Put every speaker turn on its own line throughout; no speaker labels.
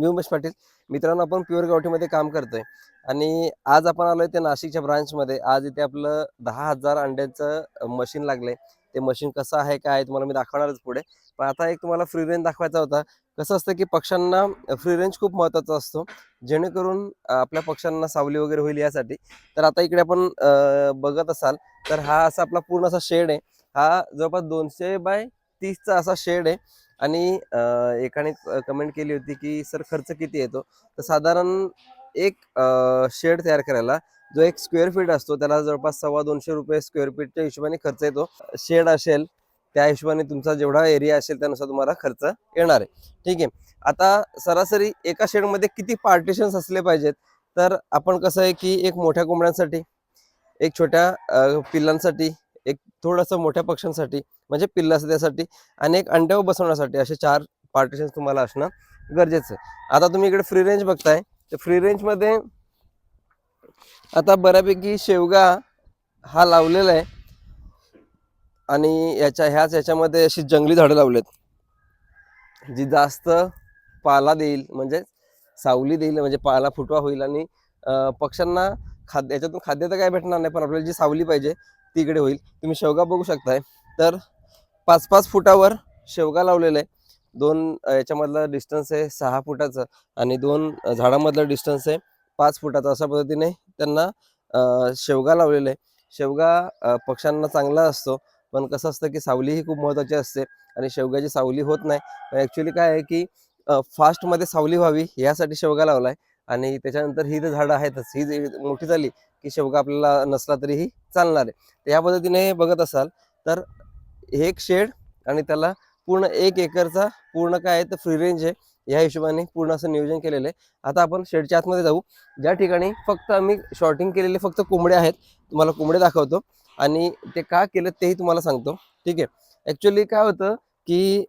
मी उमेश पाटील. मित्रांनो आपण प्युअर गावठीमध्ये काम करतोय. आणि आज आपण आलोय ते नाशिकच्या ब्रांचमध्ये आज इथे आपलं दहा हजार अंड्याचं मशीन लागलंय. ते मशीन कसं आहे काय तुम्हाला मी दाखवणारच पुढे. पण आता एक तुम्हाला फ्री रेंज दाखवायचा होता. कसं असतं की पक्ष्यांना फ्री रेंज खूप महत्त्वाचा असतो. जेणेकरून आपल्या पक्ष्यांना सावली वगैरे होईल यासाठी. तर आता इकडे आपण बघत असाल तर हा असा आपला पूर्ण असा शेड आहे. हा जवळपास दोनशे बाय तीसचा असा शेड आहे. आणि एकाने कमेंट केली होती की सर खर्च किती येतो तर साधारण एक शेड तयार करायला जो एक स्क्वेअर फीट असतो त्याला जवळपास सव्वा दोनशे रुपये स्क्वेअर फीटच्या हिशोबाने खर्च येतो. शेड असेल त्या हिशोबाने तुमचा जेवढा एरिया असेल त्यानुसार तुम्हाला खर्च येणार आहे. ठीक आहे. आता सरासरी एका शेडमध्ये किती पार्टिशन्स असले पाहिजेत? तर आपण कसं आहे की एक मोठ्या कोंबड्यांसाठी एक छोट्या पिल्लांसाठी एक थोडंसं मोठ्या पक्ष्यांसाठी म्हणजे पिल्लास असं त्यासाठी आणि एक अंड्यावर बसवण्यासाठी असे चार पार्टिशन तुम्हाला असणं गरजेचं आहे. आता तुम्ही इकडे फ्री रेंज बघताय. तर फ्री रेंजमध्ये आता बऱ्यापैकी शेवगा हा लावलेला आहे. आणि याच्या ह्याच याच्यामध्ये अशी जंगली झाडं लावलेत. जी जास्त पाला देईल म्हणजे सावली देईल म्हणजे पाला फुटवा होईल आणि पक्ष्यांना खाद्य याच्यातून खाद्य तर काय भेटणार नाही पण आपल्याला जी सावली पाहिजे तिकडे होईल. तुम्ही शेवगा बघू शकताय. तर पाच पाच फुटावर शेवगा लावलेला आहे दोन याच्यामधला डिस्टन्स आहे सहा फुटाचं आणि दोन झाडामधला डिस्टन्स आहे पाच फुटाचा. अशा पद्धतीने त्यांना शेवगा लावलेला आहे शेवगा पक्ष्यांना चांगला असतो पण कसं असतं की सावली ही खूप महत्त्वाची असते आणि शेवग्याची सावली होत नाही. ॲक्च्युली काय आहे की फास्टमध्ये सावली व्हावी यासाठी शेवगा लावला आहे आणि त्याच्यानंतर ही तर झाडं आहेतच ही जी मोठी झाली की शेवगा आपल्याला नसला तरीही चालणार आहे. तर या पद्धतीने बघत असाल तर हे एक शेड आणि त्याला पूर्ण एक एकरचा पूर्ण काय आहे तर फ्री रेंज आहे. या हिशोबाने पूर्ण असं नियोजन केलेलं आहे. आता आपण शेडच्या आतमध्ये जाऊ. ज्या ठिकाणी फक्त आम्ही शॉर्टिंग केलेले फक्त कोंबडे आहेत तुम्हाला कोंबडे दाखवतो. आणि ते का केलं तेही तुम्हाला सांगतो. ठीक आहे. ॲक्च्युली काय होतं की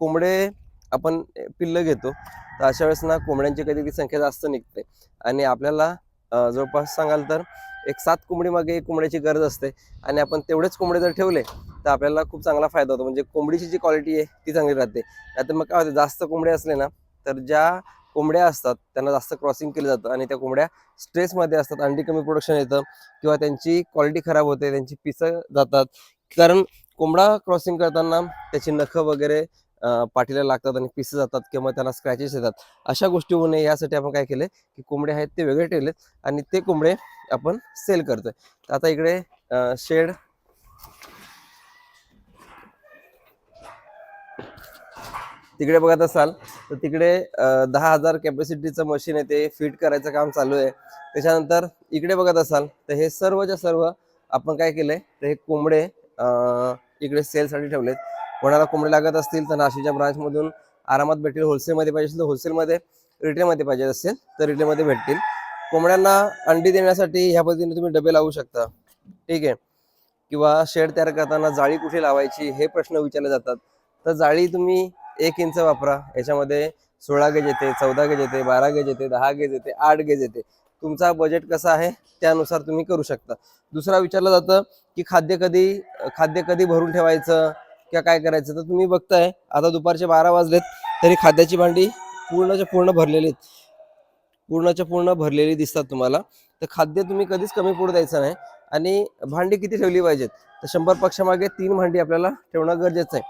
कोंबडे आपण पिल्लं घेतो. तर अशा वेळेस ना कोंबड्यांची कधी संख्या जास्त निघते. आणि आपल्याला जवळपास सांगाल तर एक सात कोंबडी मागे एक कोंबड्याची गरज असते. आणि आपण तेवढेच कोंबडे जर ठेवले तर आपल्याला खूप चांगला फायदा होतो. म्हणजे कोंबडीची जी क्वालिटी आहे ती चांगली राहते. नाहीतर मग काय होते जास्त कोंबडे असले ना तर ज्या कोंबड्या असतात त्यांना जास्त क्रॉसिंग केलं जातं. आणि त्या कोंबड्या स्ट्रेसमध्ये असतात अंडी कमी प्रोडक्शन येतं किंवा त्यांची क्वालिटी खराब होते त्यांची पिसं जातात. कारण कोंबडा क्रॉसिंग करताना त्याची नखं वगैरे पाठीला लागतात आणि पिसे जातात किंवा त्याला स्क्रॅचेस येतात. अशा गोष्टी होऊ नये यासाठी आपण काय केले की कोंबडे आहेत ते वेगळे ठेवलेत आणि ते कोंबडे आपण सेल करतोय. आता इकडे शेड तिकडे बघत असाल तर तिकडे दहा हजार कॅपॅसिटीचं मशीन आहे ते फिट करायचं काम चालू आहे. त्याच्यानंतर इकडे बघत असाल तर हे सर्वच्या सर्व आपण काय केलंय तर हे कोंबडे अं, इकडे सेलसाठी ठेवलेत. कोणाला कोंबडे लागत असतील तर नाशिकच्या ब्रांचमधून आरामात भेटतील. होलसेलमध्ये पाहिजे असेल तर होलसेलमध्ये रिटेलमध्ये पाहिजे असेल तर रिटेलमध्ये भेटतील. कोंबड्यांना अंडी देण्यासाठी ह्या पद्धतीने तुम्ही डबे लावू शकता. ठीक आहे? किंवा शेड तयार करताना जाळी कुठे लावायची हे प्रश्न विचारले जातात. तर जाळी तुम्ही एक इंच वापरा. याच्यामध्ये सोळा गेज येते चौदा गेज येते बारा गेज येते दहा गेज येते आठ गेज येते. तुमचा बजेट कसा आहे त्यानुसार तुम्ही करू शकता. दुसरा विचारलं जातं की खाद्य कधी खाद्य कधी भरून ठेवायचं? किंवा काय करायचं? तर तुम्ही बघताय आता दुपारचे बारा वाजलेत तरी खाद्याची भांडी पूर्णच्या पूर्ण भरलेली आहेत. पूर्णच्या पूर्ण भरलेली दिसतात तुम्हाला. तर खाद्य तुम्ही कधीच कमी पडू द्यायचं नाही. आणि भांडी किती ठेवली पाहिजेत? तर शंभर पक्षामागे तीन भांडी आपल्याला ठेवणं गरजेचं आहे.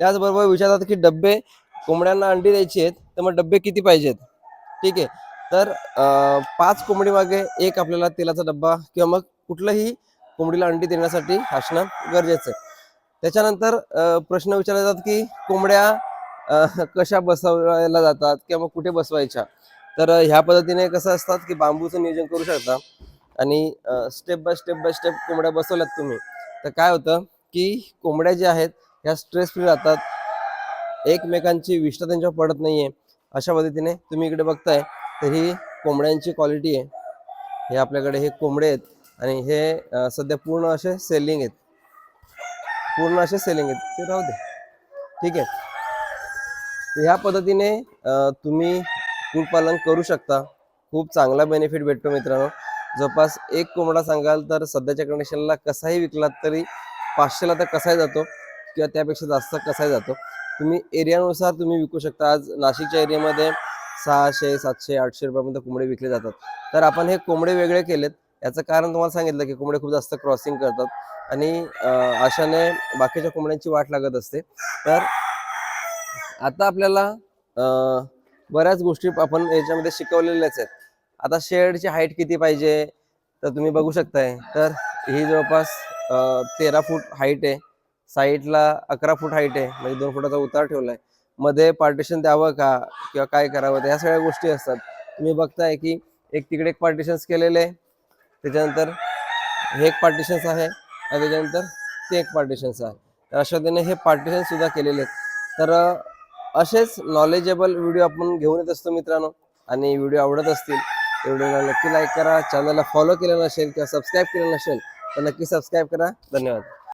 त्याचबरोबर विचारतात की डब्बे कोंबड्यांना अंडी द्यायची आहेत तर मग डब्बे किती पाहिजेत? ठीक आहे. तर पाच कोंबडी मागे एक आपल्याला तेलाचा डब्बा किंवा मग कुठलंही कोंबडीला अंडी देण्यासाठी असणं गरजेचं आहे. त्याच्यानंतर प्रश्न विचारले जातात की कोंबड्या कशा बसवायला जातात किंवा मग कुठे बसवायच्या? तर ह्या पद्धतीने कसं असतात की बांबूचं नियोजन करू शकता आणि step by step by step कोंबड्या बसवल्यात तुम्ही. तर काय होतं की कोंबड्या ज्या आहेत ह्या स्ट्रेस फ्री राहतात. एकमेकांची विष्ठा त्यांच्यावर पडत नाहीये. अशा पद्धतीने तुम्ही इकडे बघताय तर ही कोंबड्यांची क्वालिटी आहे. हे आपल्याकडे हे कोंबडे आहेत आणि हे सध्या पूर्ण असे सेलिंग आहेत. पूर्ण असे सेलिंग आहेत. ते राहू दे. ठीक आहे? ह्या पद्धतीने तुम्ही कुक्कुटपालन करू शकता. खूप चांगला बेनिफिट भेटतो मित्रांनो. जवळपास एक कोंबडा सांगाल तर सध्याच्या कंडिशनला कसाही विकलात तरी पाचशेला तर कसाही जातो किंवा त्यापेक्षा जास्त कसाही जातो. तुम्ही एरियानुसार तुम्ही विकू शकता. आज नाशिकच्या एरियामध्ये सहाशे सातशे आठशे रुपयापर्यंत कोंबडे विकले जातात. तर आपण हे कोंबडे वेगळे केलेत. याचं कारण तुम्हाला सांगितलं की कोंबडे खूप जास्त क्रॉसिंग करतात. आणि अशाने बाकीच्या कोंबड्यांची वाट लागत असते. तर आता आपल्याला बऱ्याच गोष्टी आपण याच्यामध्ये शिकवलेल्याच आहेत. आता शेडची हाईट किती पाहिजे तर तुम्ही बघू शकताय. तर ही जवळपास तेरा फूट हाईट आहे. साईडला अकरा फूट हाईट आहे. म्हणजे दोन फुटाचा उतार ठेवलाय. मध्ये पार्टिशन द्यावं का किंवा काय करावं? ह्या सगळ्या गोष्टी असतात. तुम्ही बघताय की एक तिकडे एक पार्टिशन्स केलेले आहे. त्याच्यानंतर हे एक पार्टिशन्स आहे. आणि त्याच्यानंतर ते एक पार्टिशन्स आहे. तर अशा पद्धतीने हे पार्टिशन सुद्धा केलेले आहेत. तर असेच नॉलेजेबल व्हिडिओ आपण घेऊन येत असतो मित्रांनो. आणि व्हिडिओ आवडत असतील तर व्हिडिओला नक्की लाईक करा. चॅनलला फॉलो केलं नसेल किंवा सबस्क्राईब केलं नसेल तर नक्की सबस्क्राईब करा. धन्यवाद.